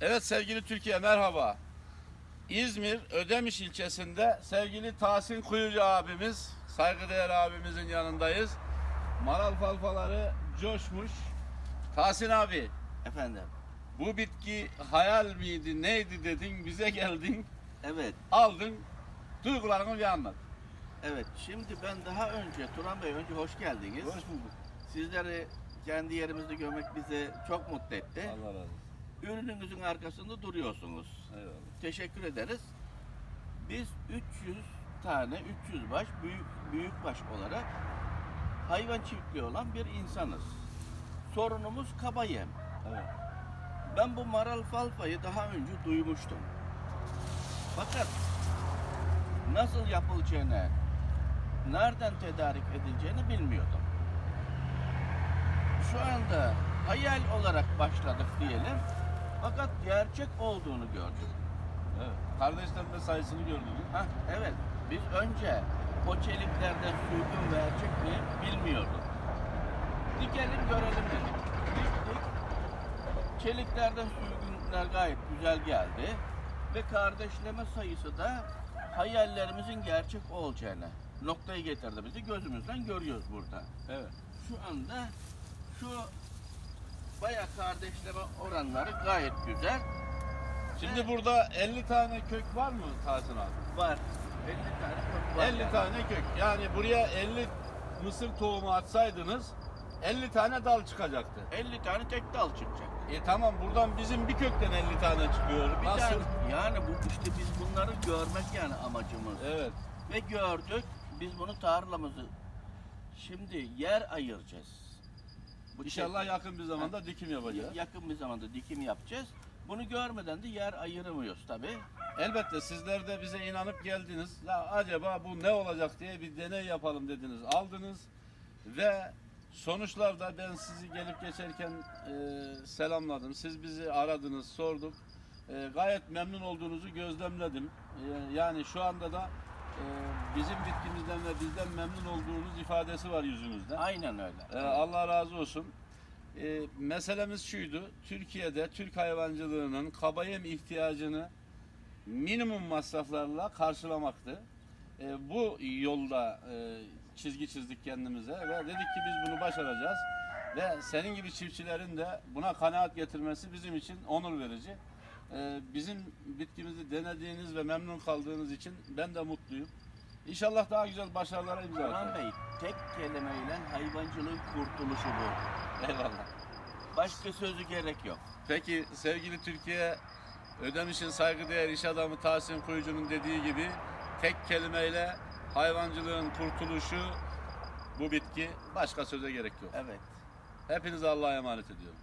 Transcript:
Evet sevgili Türkiye merhaba. İzmir Ödemiş ilçesinde sevgili Tahsin Kuyucu abimiz, saygıdeğer abimizin yanındayız. Maral falfaları coşmuş. Tahsin abi Efendim. bu bitki hayal miydi neydi dedin bize geldin Evet. aldın duygularını bir anlat. Evet. Şimdi ben daha önce Turan Bey önce hoş geldiniz. Hoş bulduk. Sizleri kendi yerimizde görmek bizi çok mutlu etti. Allah razı olsun. Ürününüzün arkasında duruyorsunuz. Eyvallah. Teşekkür ederiz. Biz 300 tane 300 baş büyük büyük baş olarak hayvan çiftliği olan bir insanız. Sorunumuz kaba yem. Evet. Ben bu maral falfayı daha önce duymuştum. Fakat nasıl yapılacağını, nereden tedarik edileceğini bilmiyordum. Şu anda hayal olarak başladık diyelim. Fakat gerçek olduğunu gördük. Evet. Kardeşlerin de sayısını gördünüz. Hah, evet, biz önce o çeliklerden sürgün verecek mi bilmiyorduk. Dikelim görelim dedik. Diktik. Çeliklerden sürgünler gayet güzel geldi. Ve kardeşleme sayısı da hayallerimizin gerçek olacağını noktaya getirdi bizi. Gözümüzden görüyoruz burada. Evet. Şu anda şu bayağı kardeşleme oranları gayet güzel. Şimdi burada 50 tane kök var mı Tahsin abi? Var. 50 tane kök var. 50 yani. tane kök. Yani buraya 50 mısır tohumu atsaydınız 50 tane dal çıkacaktı. 50 tane tek dal çıkacak. E tamam buradan bizim bir kökten 50 tane çıkıyor. Bir Nasıl? tane, yani bu işte biz bunları görmek yani amacımız. Evet. Ve gördük. Biz bunu tarlamızı şimdi yer ayıracağız. Bu İnşallah çek- yakın bir zamanda dikim yapacağız. yakın bir zamanda dikim yapacağız. Bunu görmeden de yer ayıramıyoruz tabi. Elbette sizler de bize inanıp geldiniz. Ya acaba bu ne olacak diye bir deney yapalım dediniz. Aldınız ve sonuçlarda ben sizi gelip geçerken e, selamladım. Siz bizi aradınız, sorduk. E, gayet memnun olduğunuzu gözlemledim. E, yani şu anda da e, bizim bitkimizden ve bizden memnun olduğunuz ifadesi var yüzünüzde. Aynen öyle. Ee, Allah razı olsun. Ee, meselemiz şuydu. Türkiye'de Türk hayvancılığının kaba yem ihtiyacını minimum masraflarla karşılamaktı. Ee, bu yolda e, çizgi çizdik kendimize ve dedik ki biz bunu başaracağız. Ve senin gibi çiftçilerin de buna kanaat getirmesi bizim için onur verici. Ee, bizim bitkimizi denediğiniz ve memnun kaldığınız için ben de mutluyum. İnşallah daha güzel başarılara imza Orhan. Bey tek kelimeyle hayvancılığın kurtuluşu bu. Eyvallah. Başka sözü gerek yok. Peki sevgili Türkiye, Ödemiş'in saygıdeğer iş adamı Tahsin Kuyucu'nun dediği gibi tek kelimeyle hayvancılığın kurtuluşu bu bitki. Başka söze gerek yok. Evet. Hepinize Allah'a emanet ediyorum.